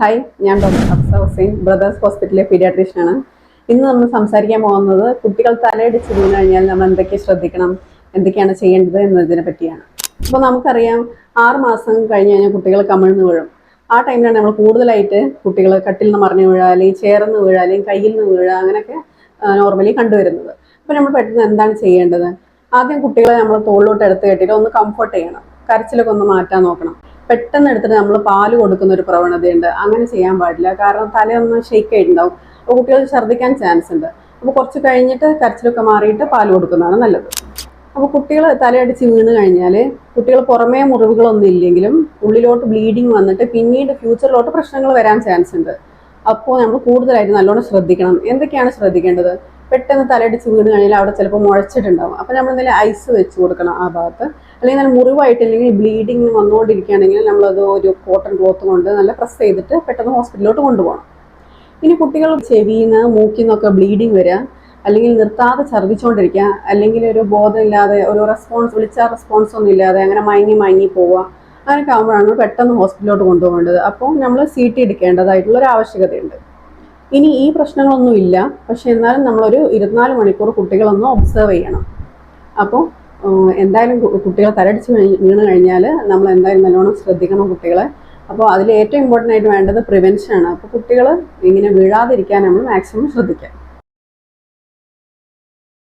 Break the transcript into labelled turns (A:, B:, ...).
A: Hi ഞാൻ doctor Afza Hussain brothers ഹോസ്പിറ്റലിലെ പീഡിയാട്രീഷ്യനാണ്. ഇന്ന് നമ്മൾ സംസാരിക്കാൻ പോകുന്നത് കുട്ടികൾ തലയിടിച്ച് വീണ് കഴിഞ്ഞാൽ നമ്മൾ എന്തൊക്കെ ശ്രദ്ധിക്കണം എന്തൊക്കെയാണ് ചെയ്യേണ്ടത് എന്നതിനെ പറ്റിയാണ്. അപ്പോൾ നമുക്കറിയാം ആറ് മാസം കഴിഞ്ഞ് കഴിഞ്ഞാൽ കുട്ടികൾ കമിഴ്ന്ന് വീഴും. ആ ടൈമിലാണ് നമ്മൾ കൂടുതലായിട്ട് കുട്ടികൾ കട്ടിൽ നിന്ന് മറിഞ്ഞു അല്ലെങ്കിൽ ചേർന്ന് അല്ലെങ്കിൽ കയ്യിൽ നിന്ന് വീഴുക അങ്ങനെയൊക്കെ നോർമലി കണ്ടുവരുന്നത്. അപ്പോൾ നമ്മൾ പെട്ടെന്ന് എന്താണ് ചെയ്യേണ്ടത്? ആദ്യം കുട്ടികളെ നമ്മൾ തോളിലോട്ട് എടുത്ത് കെട്ടിയിട്ട് ഒന്ന് കംഫർട്ട് ചെയ്യണം. കരച്ചിലൊക്കെ ഒന്ന് മാറ്റാൻ നോക്കണം. പെട്ടെന്ന് എടുത്തിട്ട് നമ്മൾ പാൽ കൊടുക്കുന്ന ഒരു പ്രവണതയുണ്ട്. അങ്ങനെ ചെയ്യാൻ പാടില്ല. കാരണം തലയൊന്ന് ഷെയ്ക്ക് ആയിട്ടുണ്ടാവും. അപ്പോൾ കുട്ടികൾ ഛർദ്ദിക്കാൻ ചാൻസ് ഉണ്ട്. അപ്പോൾ കുറച്ച് കഴിഞ്ഞിട്ട് കരച്ചിലൊക്കെ മാറിയിട്ട് പാൽ കൊടുക്കുന്നതാണ് നല്ലത്. അപ്പോൾ കുട്ടികൾ തലയടിച്ച് വീണ് കഴിഞ്ഞാൽ കുട്ടികൾ പുറമേ മുറിവുകളൊന്നും ഇല്ലെങ്കിലും ഉള്ളിലോട്ട് ബ്ലീഡിങ് വന്നിട്ട് പിന്നീട് ഫ്യൂച്ചറിലോട്ട് പ്രശ്നങ്ങൾ വരാൻ ചാൻസ് ഉണ്ട്. അപ്പോൾ നമ്മൾ കൂടുതലായിട്ട് നല്ലോണം ശ്രദ്ധിക്കണം. എന്തൊക്കെയാണ് ശ്രദ്ധിക്കേണ്ടത്? പെട്ടെന്ന് തലയടിച്ച് വീണ് കഴിഞ്ഞാൽ അവിടെ ചിലപ്പോൾ മുഴച്ചിട്ടുണ്ടാവും. അപ്പോൾ നമ്മൾ എന്തെങ്കിലും ഐസ് വെച്ച് കൊടുക്കണം ആ ഭാഗത്ത്. അല്ലെങ്കിൽ നല്ല മുറിവായിട്ടില്ലെങ്കിൽ ബ്ലീഡിങ് വന്നുകൊണ്ടിരിക്കുകയാണെങ്കിൽ നമ്മളത് ഒരു കോട്ടൺ ക്ലോത്ത് കൊണ്ട് നല്ല പ്രസ് ചെയ്തിട്ട് പെട്ടെന്ന് ഹോസ്പിറ്റലിലോട്ട് കൊണ്ടുപോകണം. ഇനി കുട്ടികൾ ചെവിയിൽ നിന്ന് മൂക്കിൽ നിന്നൊക്കെ ബ്ലീഡിങ് വരിക അല്ലെങ്കിൽ നിർത്താതെ ഛർദ്ദിച്ചുകൊണ്ടിരിക്കുക അല്ലെങ്കിൽ ഒരു ബോധമില്ലാതെ ഒരു റെസ്പോൺസ് വിളിച്ചാൽ റെസ്പോൺസ് ഒന്നും ഇല്ലാതെ അങ്ങനെ മയങ്ങി മയങ്ങി പോവുക അങ്ങനെയൊക്കെ ആകുമ്പോഴാണ് പെട്ടെന്ന് ഹോസ്പിറ്റലിലോട്ട് കൊണ്ടുപോകേണ്ടത്. അപ്പോൾ നമ്മൾ സി ടി എടുക്കേണ്ടതായിട്ടുള്ള ഒരു ആവശ്യകതയുണ്ട്. ഇനി ഈ പ്രശ്നങ്ങളൊന്നും ഇല്ല പക്ഷെ എന്നാലും നമ്മളൊരു ഇരുപത്തിനാല് മണിക്കൂർ കുട്ടികളൊന്ന് ഒബ്സർവ് ചെയ്യണം. അപ്പോൾ എന്തായാലും കുട്ടികൾ തലടിച്ച് വീ- വീണ് കഴിഞ്ഞാൽ നമ്മൾ എന്തായാലും നല്ലോണം ശ്രദ്ധിക്കണം കുട്ടികളെ. അപ്പോൾ അതിൽ ഏറ്റവും ഇമ്പോർട്ടന്റ് ആയിട്ട് വേണ്ടത് പ്രിവെൻഷൻ ആണ്. അപ്പോൾ കുട്ടികൾ ഇങ്ങനെ വീഴാതിരിക്കാൻ നമ്മൾ മാക്സിമം ശ്രദ്ധിക്കാം.